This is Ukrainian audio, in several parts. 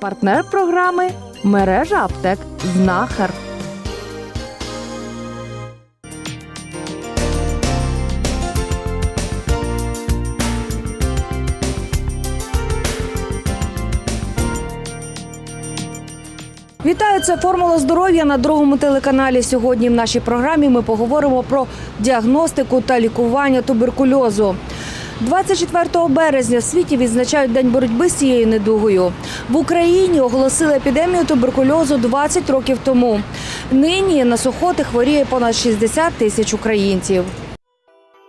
Партнер програми мережа аптек Знахар. Вітаю, це формула здоров'я на другому телеканалі. Сьогодні в нашій програмі ми поговоримо про діагностику та лікування туберкульозу. 24 березня в світі відзначають День боротьби з цією недугою. В Україні оголосили епідемію туберкульозу 20 років тому. Нині на сухоти хворіє понад 60 тисяч українців.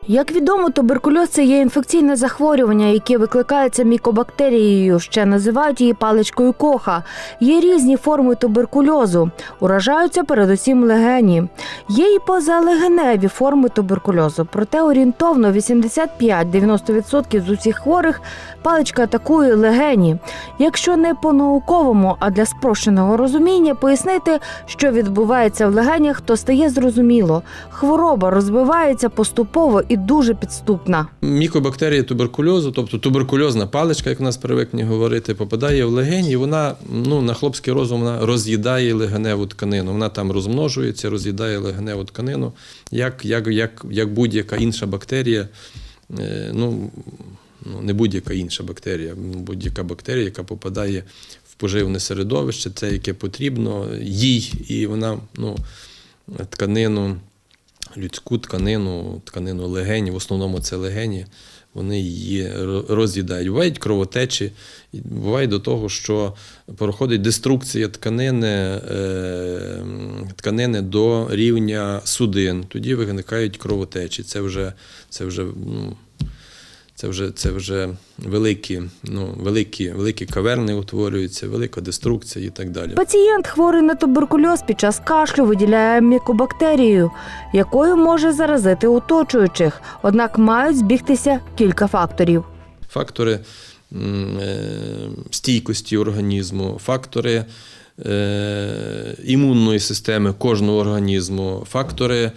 Як відомо, туберкульоз це є інфекційне захворювання, яке викликається мікобактерією, ще називають її паличкою коха. Є різні форми туберкульозу. Уражаються передусім легені. Є і позалегеневі форми туберкульозу. Проте орієнтовно 85-90% з усіх хворих паличка атакує легені. Якщо не по-науковому, а для спрощеного розуміння пояснити, що відбувається в легенях, то стає зрозуміло. Хвороба розвивається поступово і дуже підступна. Мікобактерія туберкульозу, тобто туберкульозна паличка, як у нас привикні говорити, попадає в легені, і вона ну, на хлопський розум вона роз'їдає легеневу тканину. Вона там розмножується, роз'їдає легеневу тканину, як, як, як, як будь-яка інша бактерія. Е, ну, ну, не будь-яка інша бактерія, будь-яка бактерія, яка попадає в поживне середовище, це яке потрібно їй, і вона ну, тканину, людську тканину, тканину легені, в основному це легені, вони її роз'їдають. Бувають кровотечі, буває до того, що проходить деструкція тканини, е, тканини до рівня судин. Тоді виникають кровотечі. Це вже, це вже ну, це вже, це вже великі, ну, великі, великі каверни утворюються, велика деструкція і так далі. Пацієнт хворий на туберкульоз під час кашлю виділяє мікобактерію, якою може заразити оточуючих. Однак мають збігтися кілька факторів. Фактори е, стійкості організму, фактори е, імунної системи кожного організму, фактори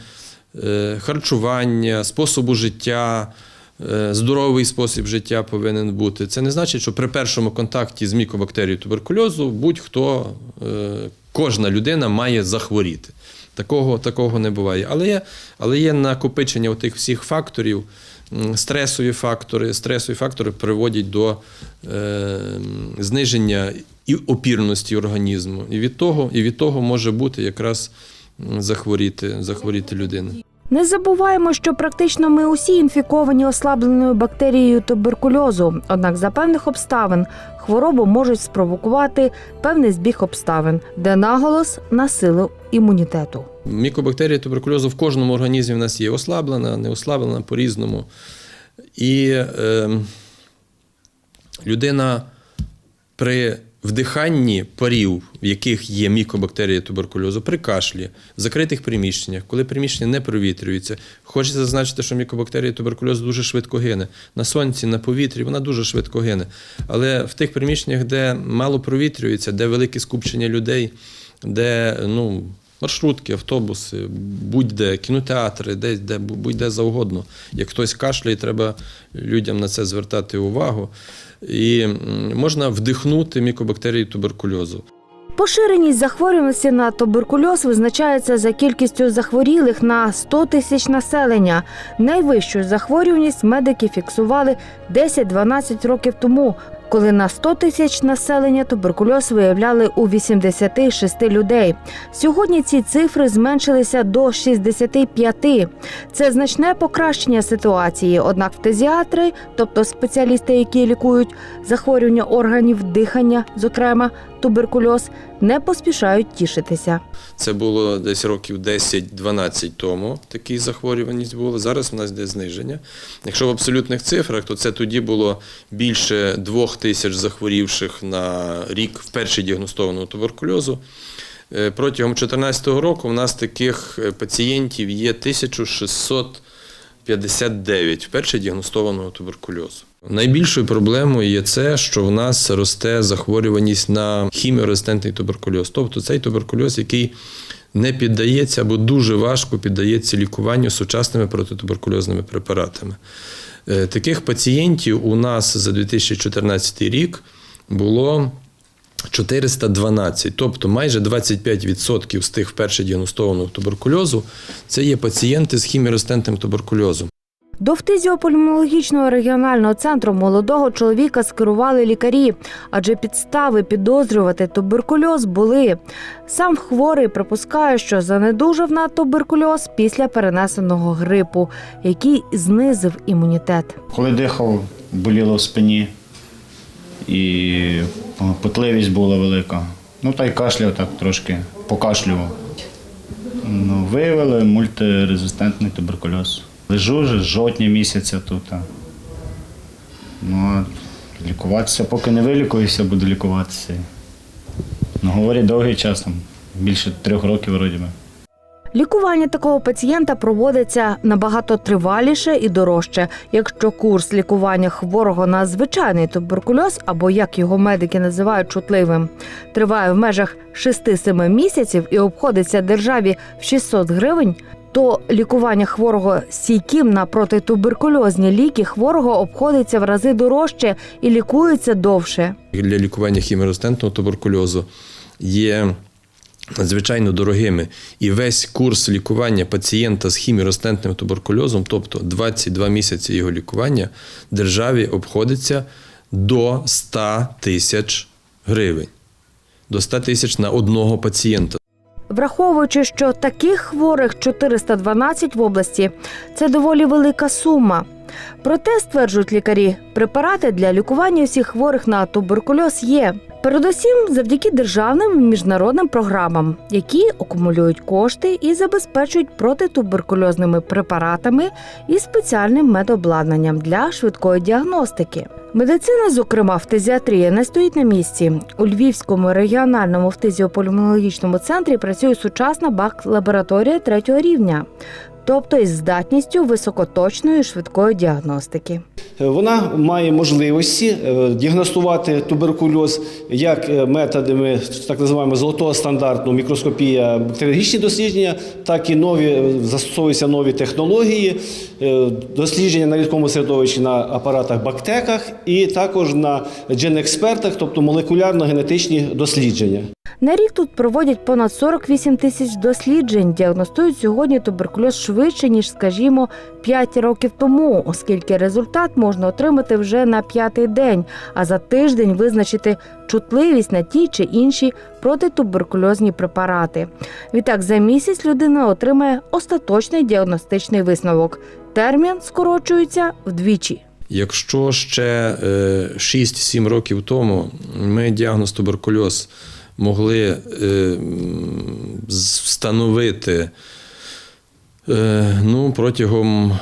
е, харчування, способу життя. Е, Здоровий спосіб життя повинен бути. Це не значить, що при першому контакті з мікобактерією туберкульозу будь-хто, е, кожна людина має захворіти. Такого, такого не буває. Але є, але є накопичення тих всіх факторів, стресові фактори. Стресові фактори приводять до е, зниження і опірності організму. І від того, і від того може бути якраз захворіти, захворіти людина. Не забуваємо, що практично ми усі інфіковані ослабленою бактерією туберкульозу. Однак за певних обставин хворобу можуть спровокувати певний збіг обставин, де наголос на силу імунітету. Мікобактерія туберкульозу в кожному організмі в нас є ослаблена, не ослаблена по-різному. І е, людина при вдиханні парів, в яких є мікобактерія туберкульозу, при кашлі, в закритих приміщеннях, коли приміщення не провітрюється, хочеться зазначити, що мікобактерія туберкульозу дуже швидко гине. На сонці, на повітрі вона дуже швидко гине. Але в тих приміщеннях, де мало провітрюється, де велике скупчення людей, де ну, маршрутки, автобуси, будь-де, кінотеатри, десь де будь-де завгодно. Як хтось кашляє, треба людям на це звертати увагу. І можна вдихнути мікобактерії туберкульозу. Поширеність захворюваності на туберкульоз визначається за кількістю захворілих на 100 тисяч населення. Найвищу захворюваність медики фіксували 10-12 років тому, коли на 100 тисяч населення туберкульоз виявляли у 86 людей. Сьогодні ці цифри зменшилися до 65. Це значне покращення ситуації. Однак фтезіатри, тобто спеціалісти, які лікують захворювання органів дихання, зокрема туберкульоз, не поспішають тішитися. Це було десь років 10-12 тому. Такі захворюваність була. Зараз в нас йде зниження. Якщо в абсолютних цифрах, то це тоді було більше двох тисяч захворівших на рік вперше діагностованого туберкульозу. Е, Протягом 2014 року в нас таких е, пацієнтів є 1659 вперше діагностованого туберкульозу. Найбільшою проблемою є це, що в нас росте захворюваність на хіміорезистентний туберкульоз, тобто цей туберкульоз, який не піддається або дуже важко піддається лікуванню сучасними протитуберкульозними препаратами. Е, Таких пацієнтів у нас за 2014 рік було 412, тобто майже 25% з тих вперше діагностованого туберкульозу це є пацієнти з хіміростентним туберкульозом. До фтизіопульмонологічного регіонального центру молодого чоловіка скерували лікарі, адже підстави підозрювати туберкульоз були. Сам хворий припускає, що занедужав на туберкульоз після перенесеного грипу, який знизив імунітет. Коли дихав, боліло в спині і потливість була велика. Ну та й кашляв так трошки, покашлював. Ну, виявили мультирезистентний туберкульоз. Лежу вже з жовтня місяця тут. Ну, лікуватися, поки не вилікуюся, буду лікуватися. Ну, говорять, довгий час, там, більше трьох років вроді би. Лікування такого пацієнта проводиться набагато триваліше і дорожче, якщо курс лікування хворого на звичайний туберкульоз, або як його медики називають чутливим, триває в межах 6-7 місяців і обходиться державі в 600 гривень. То лікування хворого стійким на протитуберкульозні ліки хворого обходиться в рази дорожче і лікується довше. Для лікування хіміростентного туберкульозу є надзвичайно дорогими. І весь курс лікування пацієнта з хіміростентним туберкульозом, тобто 22 місяці його лікування, державі обходиться до 100 тисяч гривень. До 100 тисяч на одного пацієнта. Враховуючи, що таких хворих 412 в області це доволі велика сума. Проте, стверджують лікарі, препарати для лікування усіх хворих на туберкульоз є. Передусім завдяки державним і міжнародним програмам, які акумулюють кошти і забезпечують протитуберкульозними препаратами і спеціальним медобладнанням для швидкої діагностики. Медицина, зокрема фтизіатрія, не стоїть на місці. У Львівському регіональному фтизіопульмонологічному центрі працює сучасна бак-лабораторія третього рівня, тобто із здатністю високоточної швидкої діагностики. Вона має можливості е, діагностувати туберкульоз як е, методами так називаємо золотого стандарту мікроскопія, бактеріологічні дослідження, так і нові е, застосовуються нові технології, дослідження на рідкому середовищі на апаратах бактеках і також на джен-експертах, тобто молекулярно-генетичні дослідження. На рік тут проводять понад 48 тисяч досліджень. Діагностують сьогодні туберкульоз швидше ніж, скажімо, 5 років тому, оскільки результат можна отримати вже на п'ятий день, а за тиждень визначити чутливість на ті чи інші протитуберкульозні препарати. Відтак за місяць людина отримає остаточний діагностичний висновок. Термін скорочується вдвічі. Якщо ще е, 6-7 років тому ми діагноз туберкульоз могли е, встановити е, ну, протягом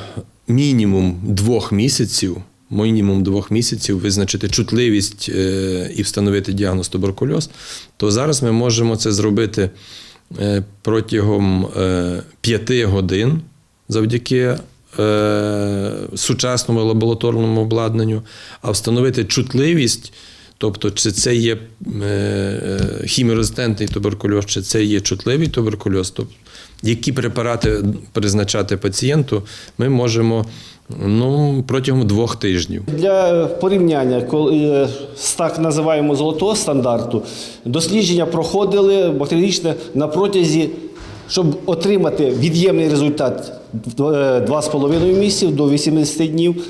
мінімум двох місяців, мінімум двох місяців визначити чутливість е, і встановити діагноз туберкульоз, то зараз ми можемо це зробити е, протягом е, п'яти годин завдяки е, сучасному лабораторному обладнанню, а встановити чутливість. Тобто, чи це є е, е, хіміорезистентний туберкульоз, чи це є чутливий туберкульоз, тобто, які препарати призначати пацієнту, ми можемо ну, протягом двох тижнів. Для порівняння, коли е, з так називаємо золотого стандарту, дослідження проходили бактеріологічне на протязі, щоб отримати від'ємний результат е, 2,5 місяців до 80 днів.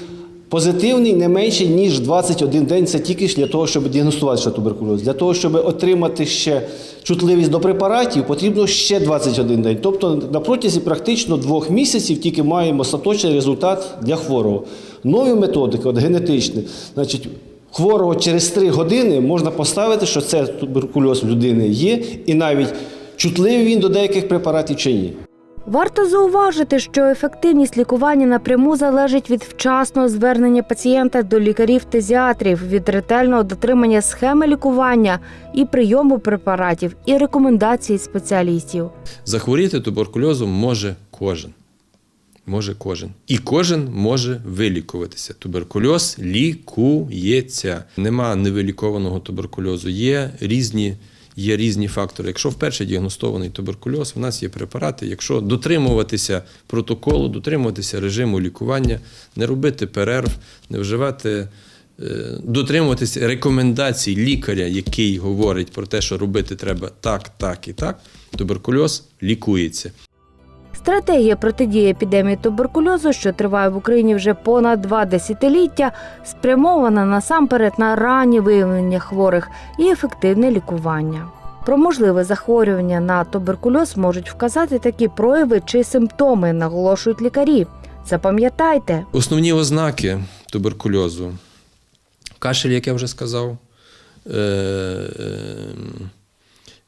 Позитивний не менше ніж 21 день. Це тільки для того, щоб діагностувати туберкульоз. Для того, щоб отримати ще чутливість до препаратів, потрібно ще 21 день. Тобто на протязі практично двох місяців тільки маємо остаточний результат для хворого. Нові методики, от генетичні, значить. Хворого через 3 години можна поставити, що це туберкульоз в людини є, і навіть чутливий він до деяких препаратів чи ні. Варто зауважити, що ефективність лікування напряму залежить від вчасного звернення пацієнта до лікарів-тезіатрів, від ретельного дотримання схеми лікування і прийому препаратів, і рекомендацій спеціалістів. Захворіти туберкульозом може кожен. Може кожен. І кожен може вилікуватися. Туберкульоз лікується. Нема невилікованого туберкульозу. Є різні, є різні фактори. Якщо вперше діагностований туберкульоз, в нас є препарати. Якщо дотримуватися протоколу, дотримуватися режиму лікування, не робити перерв, не вживати е, дотримуватися рекомендацій лікаря, який говорить про те, що робити треба так, так і так, туберкульоз лікується. Стратегія протидії епідемії туберкульозу, що триває в Україні вже понад два десятиліття, спрямована насамперед на раннє виявлення хворих і ефективне лікування. Про можливе захворювання на туберкульоз можуть вказати такі прояви чи симптоми, наголошують лікарі. Запам'ятайте, Основні ознаки туберкульозу. Кашель, як я вже сказав, е, е,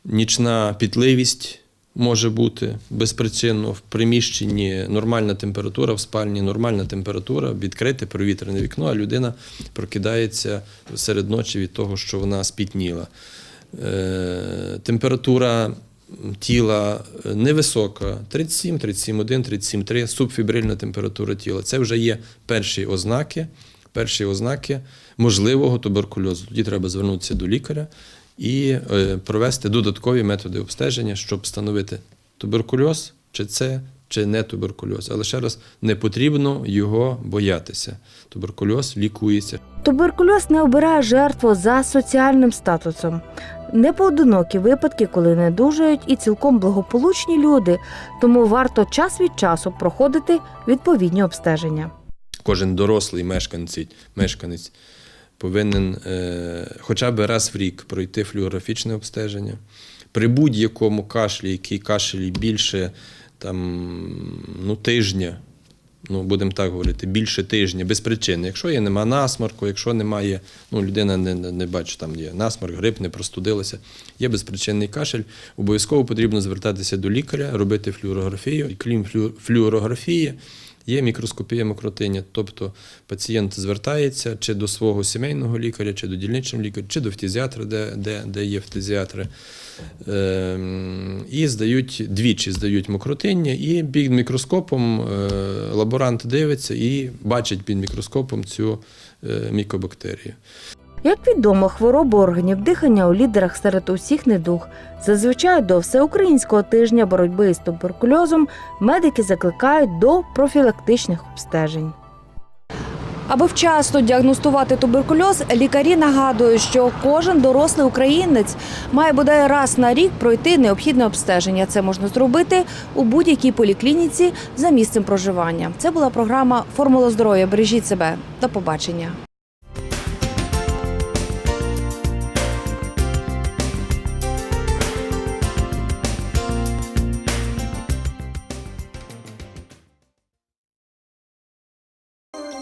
нічна пітливість може бути безпричинно в приміщенні нормальна температура, в спальні нормальна температура, відкрите провітряне вікно, а людина прокидається серед ночі від того, що вона спітніла. Е, температура тіла невисока 37, 37,1, 37,3, субфібрильна температура тіла. Це вже є перші ознаки, перші ознаки можливого туберкульозу. Тоді треба звернутися до лікаря і е, провести додаткові методи обстеження, щоб встановити туберкульоз, чи це, чи не туберкульоз. Але ще раз, не потрібно його боятися. Туберкульоз лікується. Туберкульоз не обирає жертву за соціальним статусом. Непоодинокі випадки, коли не дужають і цілком благополучні люди, тому варто час від часу проходити відповідні обстеження. кожен дорослий мешканець, мешканець повинен е, хоча б раз в рік пройти флюорографічне обстеження. При будь-якому кашлі, який кашелі більше там, ну, тижня, ну, будемо так говорити, більше тижня, без причини. Якщо є нема насморку, якщо немає, ну, людина не, не, бачить, там є насморк, грип, не простудилася, є безпричинний кашель, обов'язково потрібно звертатися до лікаря, робити флюорографію. І крім флю- флюорографії, Є мікроскопія мокротиння, тобто пацієнт звертається чи до свого сімейного лікаря, чи до дільничного лікаря, чи до фтизіатра, де, де, де є фтизіатри. Ем, і здають двічі здають мокротиння, і під мікроскопом е, лаборант дивиться і бачить під мікроскопом цю е, мікобактерію. Як відомо, хвороби органів дихання у лідерах серед усіх недуг. Зазвичай до всеукраїнського тижня боротьби з туберкульозом медики закликають до профілактичних обстежень. Аби вчасно діагностувати туберкульоз, лікарі нагадують, що кожен дорослий українець має бодай раз на рік пройти необхідне обстеження. Це можна зробити у будь-якій поліклініці за місцем проживання. Це була програма Формула здоров'я. Бережіть себе. До побачення.